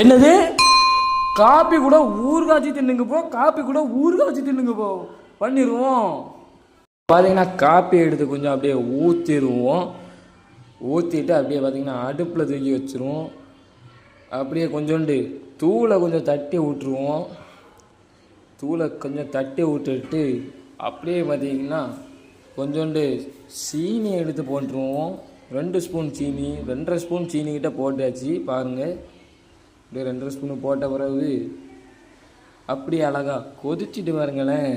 என்னது? காப்பி கூட ஊர்காய்ச்சி தின்னுங்க போ. காப்பி கூட ஊர்காய்ச்சி தின்னுங்க போ. பண்ணிடுவோம் பார்த்தீங்கன்னா காப்பி எடுத்து கொஞ்சம் அப்படியே ஊற்றிடுவோம் ஊற்றிட்டு அப்படியே பார்த்தீங்கன்னா அடுப்பில் தூக்கி வச்சிருவோம். அப்படியே கொஞ்சோண்டு தூளை கொஞ்சம் தட்டி விட்டுருவோம் தூளை கொஞ்சம் தட்டி விட்டுட்டு அப்படியே பார்த்தீங்கன்னா கொஞ்சோண்டு சீனி எடுத்து போட்டுருவோம். ரெண்டு ஸ்பூன் சீனி ரெண்டரை ஸ்பூன் சீனிக்கிட்ட போட்டாச்சு பாருங்கள் அப்படியே ரெண்டரை ஸ்பூனு போட்ட பிறகு அப்படி அழகா கொதிச்சுட்டு பாருங்களேன்.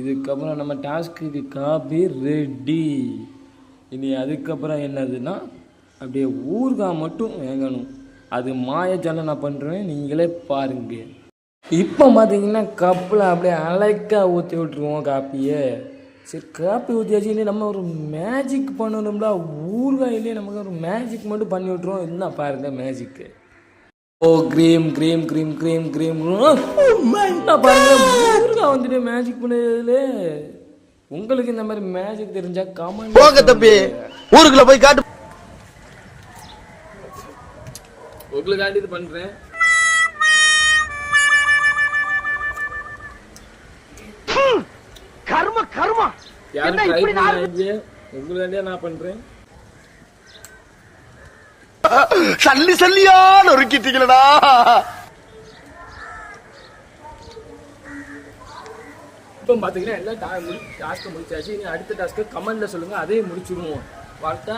இதுக்கப்புறம் நம்ம டாஸ்க்கு காபி ரெடி இனி அதுக்கப்புறம் என்னதுன்னா அப்படியே ஊறுகாய் மட்டும் வேங்கணும். அது மாயஜாலம் நான் பண்ணுறேன் நீங்களே பாருங்க. இப்போ பார்த்தீங்கன்னா கப்பில் அப்படியே அலைக்கா ஊற்றி விட்ருவோம் காப்பியை. சரி காப்பி ஊற்றியாச்சு நம்ம ஒரு மேஜிக் பண்ணணும்ல. ஊறுகாயிலே நமக்கு ஒரு மேஜிக் மட்டும் பண்ணி விட்ருவோம் என்ன பாருங்க மேஜிக்கு ஓ cream cream cream cream cream. பாருங்க வந்துட்டு மேஜிக் பண்ணதுல உங்களுக்கு இந்த மாதிரி மேஜிக் தெரிஞ்சா கமெண்ட் போங்க தம்பி ஊருக்குள்ள போய் காட்டு. உங்களுக்காண்டி இது பண்றேன். கர்ம கர்மா. யாரும் பண்ணாங்க உங்களுக்காண்டியே நான் பண்றேன். சல்லி சல்லியா நொறுக்கிட்டீங்களடா இப்போ பார்த்தீங்கன்னா எல்லாம் டாஸ்க்கை முடிச்சாச்சு. இனி அடுத்த டாஸ்க்கு கமெண்ட்ல சொல்லுங்க. அதையும் முடிச்சுடுவோம். பார்த்தா